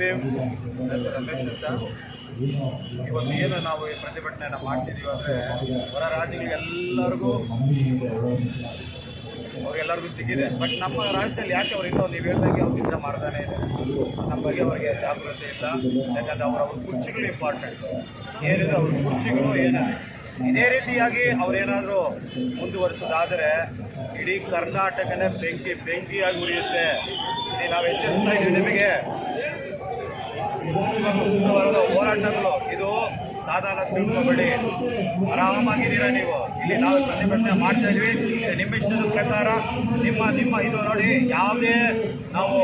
ಭೀಮ್ ನನ್ನ ಹೆಸರು ರಮೇಶ್ ಅಂತ ಇವತ್ತು ಏನು ನಾವು ಈ ಪ್ರತಿಭಟನೆಯನ್ನು ಮಾಡ್ತಿದ್ದೀವಿ ಅಂದರೆ ಹೊರ ರಾಜ್ಯಗಳಿಗೆಲ್ಲರಿಗೂ ಅವ್ರಿಗೆಲ್ಲರಿಗೂ ಸಿಕ್ಕಿದೆ. ಬಟ್ ನಮ್ಮ ರಾಜ್ಯದಲ್ಲಿ ಯಾಕೆ ಅವ್ರು ಇನ್ನೂ ನೀವು ಹೇಳ್ದಂಗೆ ಅವ್ರು ನಿದ್ರೆ ಮಾಡ್ತಾನೆ ಇದೆ? ನಮ್ಮ ಬಗ್ಗೆ ಅವರಿಗೆ ಜಾಗೃತಿ ಇಲ್ಲ. ಯಾಕಂದರೆ ಅವರ ಅವ್ರ ಕುರ್ಚಿಗಳು ಇಂಪಾರ್ಟೆಂಟ್ ಏನಿದೆ ಅವ್ರ ಕುರ್ಚಿಗಳು ಏನಿದೆ? ಇದೇ ರೀತಿಯಾಗಿ ಅವರೇನಾದರೂ ಮುಂದುವರಿಸೋದಾದರೆ ಇಡೀ ಕರ್ನಾಟಕನೇ ಬೆಂಕಿ ಬೆಂಕಿಯಾಗಿ ಉರಿಯುತ್ತೆ. ನಾವು ಎಚ್ಚರಿಸ್ತಾ ಇದ್ದೀವಿ ನಿಮಗೆ. ಮುಂದುವರೆದ ಹೋರಾಟಗಳು. ಇದು ಸಾಧಾರಣ ತಿಳ್ಕೊಬೇಡಿ. ಆರಾಮಾಗಿದ್ದೀರಾ ನೀವು? ಇಲ್ಲಿ ನಾವು ಪ್ರತಿಭಟನೆ ಮಾಡ್ತಾ ಇದ್ವಿ ಇದು ನಿಮ್ಮ ಇಷ್ಟದ ಪ್ರಕಾರ. ನಿಮ್ಮ ನಿಮ್ಮ ಇದು ನೋಡಿ, ಯಾವುದೇ ನಾವು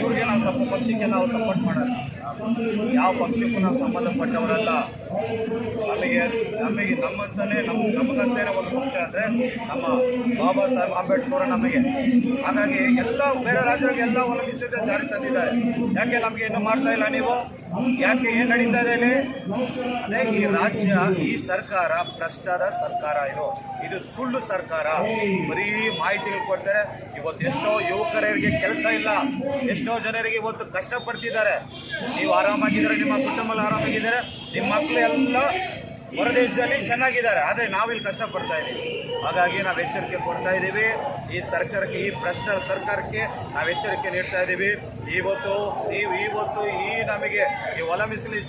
ಇವ್ರಿಗೆ ನಾವು ಸಪ, ಪಕ್ಷಕ್ಕೆ ನಾವು ಸಪೋರ್ಟ್ ಮಾಡೋಣ ಯಾವ ಪಕ್ಷಕ್ಕೂ ನಾವು ಸಂಬಂಧಪಟ್ಟವರಲ್ಲ. ನಮಗೆ ನಮಗೆ ನಮ್ಮಂತಲೇ ನಮ್ಮ ನಮಗಂತೇ ಒಂದು ಪಕ್ಷ ಅಂದರೆ ನಮ್ಮ ಬಾಬಾ ಸಾಹೇಬ್ ಅಂಬೇಡ್ಕರ್ ನಮಗೆ. ಹಾಗಾಗಿ ಎಲ್ಲ ಬೇರೆ ರಾಜ್ಯಗಳಿಗೆಲ್ಲ ಅವಲಂಬಿಸಿದ ಜಾರಿ ತಂದಿದ್ದಾರೆ. ಯಾಕೆ ನಮಗೆ ಇನ್ನೂ ಮಾಡ್ತಾ ಇಲ್ಲ ನೀವು? ಯಾಕೆ ಏನು ನಡೀತಾ ಇದೆ ಇಲ್ಲಿ? ಅದೇ ಈ ರಾಜ್ಯ, ಈ ಸರ್ಕಾರ ಭ್ರಷ್ಟದ ಸರ್ಕಾರ ಇದು. ಇದು ಸುಳ್ಳು ಸರ್ಕಾರ. ಬರೀ ಮಾಹಿತಿಗಳು ಕೊಡ್ತಾರೆ. ಇವತ್ತು ಎಷ್ಟೋ ಯುವಕರಿಗೆ ಕೆಲಸ ಇಲ್ಲ. ಎಷ್ಟೋ ಜನರಿಗೆ ಇವತ್ತು ಕಷ್ಟಪಡ್ತಿದ್ದಾರೆ. ನೀವು ಆರಾಮಾಗಿದ್ದಾರೆ ನಿಮ್ಮ ಕುಟುಂಬ ಆರಾಮಾಗಿದ್ದಾರೆ ನಿಮ್ಮ ಮಕ್ಕಳು ಎಲ್ಲ ಹೊರದೇಶದಲ್ಲಿ ಚೆನ್ನಾಗಿದ್ದಾರೆ, ಆದರೆ ನಾವಿಲ್ಲಿ ಕಷ್ಟಪಡ್ತಾ ಇದ್ದೀವಿ. ಹಾಗಾಗಿ ನಾವು ಎಚ್ಚರಿಕೆ ಕೊಡ್ತಾ ಇದ್ದೀವಿ. ಈ ಸರ್ಕಾರಕ್ಕೆ, ಈ ಭ್ರಷ್ಟ ಸರ್ಕಾರಕ್ಕೆ ನಾವು ಎಚ್ಚರಿಕೆ ನೀಡ್ತಾ ಇದ್ದೀವಿ. ಇವತ್ತು, ನೀವು ಇವತ್ತು ಈ ನಮಗೆ, ಈ ಹೊಲ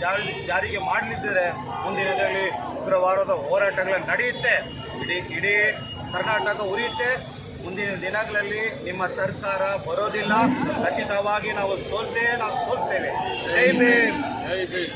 ಜಾರಿ, ಜಾರಿಗೆ ಮಾಡಲಿದ್ದರೆ ಮುಂದಿನದಲ್ಲಿ ದಿನದಲ್ಲಿ ಉಗ್ರವಾರದ ಹೋರಾಟಗಳು ನಡೆಯುತ್ತೆ. ಇಡೀ ಇಡೀ ಕರ್ನಾಟಕ ಉರಿಯುತ್ತೆ. ಮುಂದಿನ ದಿನಗಳಲ್ಲಿ ನಿಮ್ಮ ಸರ್ಕಾರ ಬರೋದಿಲ್ಲ. ಖಚಿತವಾಗಿ ನಾವು ಸೋಲ್ತೇ ನಾವು ಸೋಲ್ತೇವೆ ಜೈ ಭೀಮ್. ಜೈ ಭೀಮ್.